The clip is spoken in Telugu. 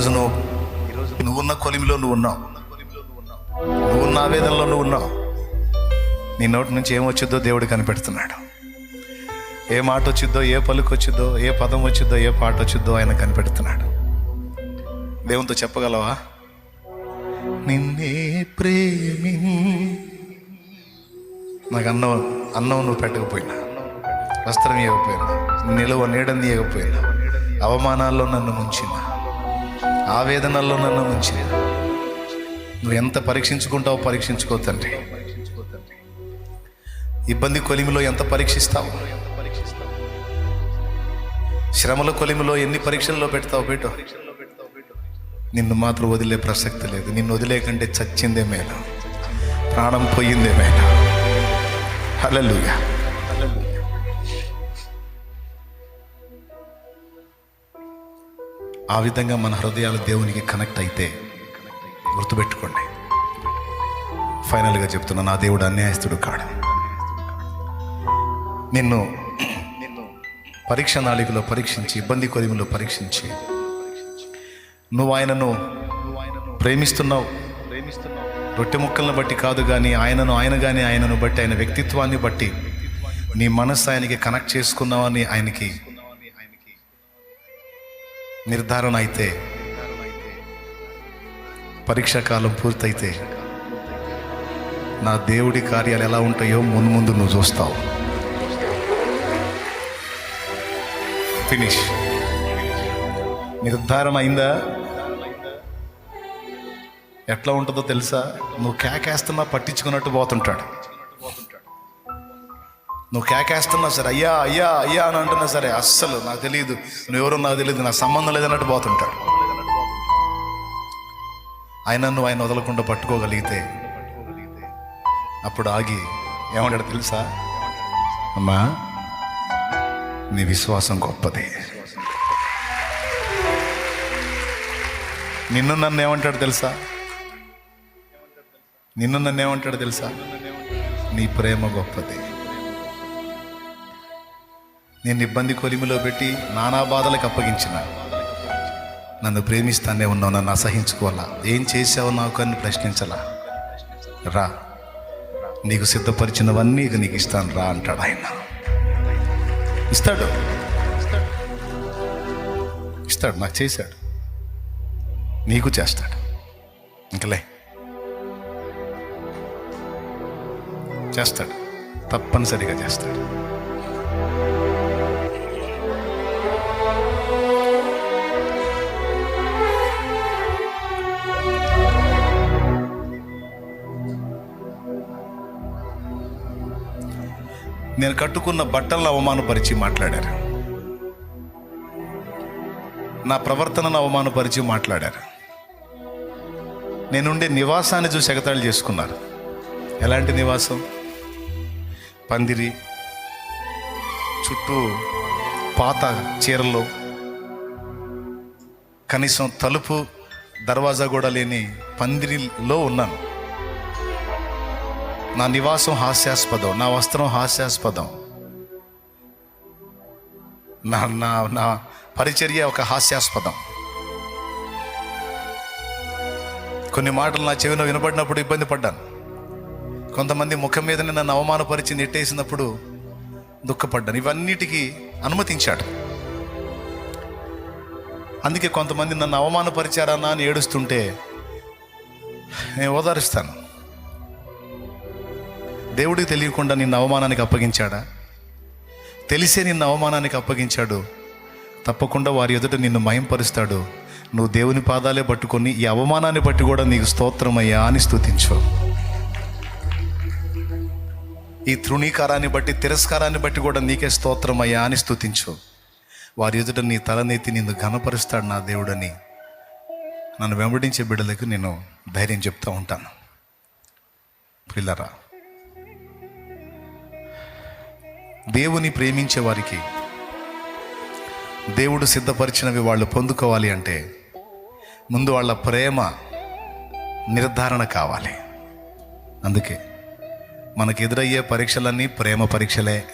ఈరోజు నువ్వు ఈరోజు నువ్వున్న కొలిమిలో నువ్వు ఉన్నావు. నువ్వు ఆవేదనలో నువ్వు ఉన్నావు. నీ నోటి నుంచి ఏం వచ్చిద్దో దేవుడు కనిపెడుతున్నాడు. ఏ మాట వచ్చిద్దో ఏ పలుకు వచ్చిద్దో ఏ పదం వచ్చిద్దో ఏ పాట వచ్చిద్దో ఆయన కనిపెడుతున్నాడు. దేవునితో చెప్పగలవా? నిన్నే ప్రేమి నాకు అన్నం అన్నం నువ్వు పెట్టకపోయినా వస్త్రం ఇవ్వకపోయినా నిలువ నీడని ఇవ్వకపోయినా అవమానాల్లో నన్ను ముంచినా ఆవేదనల్లో నన్ను ఉంచి నువ్వు ఎంత పరీక్షించుకుంటావో పరీక్షించుకో తండ్రి. ఇబ్బంది కొలిమిలో ఎంత పరీక్షిస్తావు? శ్రమల కొలిమిలో ఎన్ని పరీక్షల్లో పెడతావు పెట్టు నిన్ను మాత్రం వదిలే ప్రసక్తి లేదు. నిన్ను వదిలేకంటే చచ్చిందే మేలు. ప్రాణం పోయిందే మేలు. హల్లెలూయా. ఆ విధంగా మన హృదయాలు దేవునికి కనెక్ట్ అయితే గుర్తుపెట్టుకోండి. ఫైనల్గా చెప్తున్నా నా దేవుడు అన్యాయస్తుడు కాడు. నిన్ను నిన్ను పరీక్ష నాళికలో పరీక్షించి ఇబ్బంది కొలిమిలో పరీక్షించి నువ్వు ఆయనను ప్రేమిస్తున్నావు. ప్రేమిస్తున్నావు రొట్టె ముక్కలను బట్టి కాదు కానీ ఆయనను ఆయన కానీ ఆయనను బట్టి ఆయన వ్యక్తిత్వాన్ని బట్టి నీ మనస్సు ఆయనకి కనెక్ట్ చేసుకున్నావని ఆయనకి నిర్ధారణ అయితే పరీక్షా కాలం పూర్తయితే నా దేవుడి కార్యాలు ఎలా ఉంటాయో ముందు ముందు నువ్వు చూస్తావు. ఫినిష్ నిర్ధారణ అయిందా? ఎట్లా ఉంటుందో తెలుసా? నువ్వు కేకేస్తున్నా పట్టించుకున్నట్టు పోతుంటాడు. నువ్వు కేకేస్తున్నా సరే అయ్యా అయ్యా అయ్యా అని అంటున్నా సరే అస్సలు నాకు తెలియదు నువ్వెవరో నాకు తెలియదు నా సంబంధం లేదన్నట్టు పోతుంటాడు ఆయన నువ్వు ఆయన వదలకుండా పట్టుకోగలిగితే అప్పుడు ఆగి ఏమంటాడు తెలుసా? అమ్మా నీ విశ్వాసం గొప్పది. నిన్ను నన్ను ఏమంటాడు తెలుసా? నిన్ను నన్ను ఏమంటాడు తెలుసా? నీ ప్రేమ గొప్పది. నేను ఇబ్బంది కొలిమిలో పెట్టి నానా బాధలకు అప్పగించిన. నన్ను ప్రేమిస్తానే ఉన్నావు నన్ను అసహించుకోవాలా ఏం చేసావు నాకు అని ప్రశ్నించలా. రా. నీకు సిద్ధపరిచినవన్నీ ఇక నీకు ఇస్తాను రా అంటాడు ఆయన. ఇస్తాడు. ఇస్తాడు నాకు చేశాడు. నీకు చేస్తాడు. ఇంకలే చేస్తాడు. తప్పనిసరిగా చేస్తాడు. నేను కట్టుకున్న బట్టలను అవమానపరిచి మాట్లాడారు. నా ప్రవర్తనను అవమానపరిచి మాట్లాడారు. నేనుండే నివాసాన్ని చూసి ఎగతాళి చేసుకున్నారు. ఎలాంటి నివాసం? పందిరి చుట్టూ పాత చీరలు కనీసం తలుపు దర్వాజా కూడా లేని పందిరిలో ఉన్నాను. నా నివాసం హాస్యాస్పదం నా వస్త్రం హాస్యాస్పదం. నా నా నా పరిచర్య ఒక హాస్యాస్పదం. కొన్ని మాటలు నా చెవిలో వినపడినప్పుడు ఇబ్బంది పడ్డాను. కొంతమంది ముఖం మీదనే నన్ను అవమానపరిచి నెట్టేసినప్పుడు దుఃఖపడ్డాను. ఇవన్నిటికీ అనుమతించాడు. అందుకే కొంతమంది నన్ను అవమానపరిచారన్నా అని ఏడుస్తుంటే నేను ఓదారుస్తాను. దేవుడికి తెలియకుండా నిన్ను అవమానానికి అప్పగించాడా? తెలిసే నిన్ను అవమానానికి అప్పగించాడు. తప్పకుండా వారి ఎదుట నిన్ను మయంపరుస్తాడు. నువ్వు దేవుని పాదాలే పట్టుకొని ఈ అవమానాన్ని బట్టి కూడా నీకు స్తోత్రమయ్యా అని స్థుతించు ఈ తృణీకారాన్ని బట్టి తిరస్కారాన్ని బట్టి కూడా నీకే స్తోత్రమయ్యా అని స్థుతించు వారి ఎదుట నీ తలనెత్తి నిన్ను ఘనపరుస్తాడు నా దేవుడని. నన్ను వెంబడించే బిడ్డలకు నేను ధైర్యం చెప్తూ ఉంటాను. పిల్లరా దేవుని ప్రేమించే వారికి దేవుడు సిద్ధపరిచినవి వాళ్ళు పొందుకోవాలి అంటే ముందు వాళ్ళ ప్రేమ నిర్ధారణ కావాలి. అందుకే మనకు ఎదురయ్యే పరీక్షలన్నీ ప్రేమ పరీక్షలే.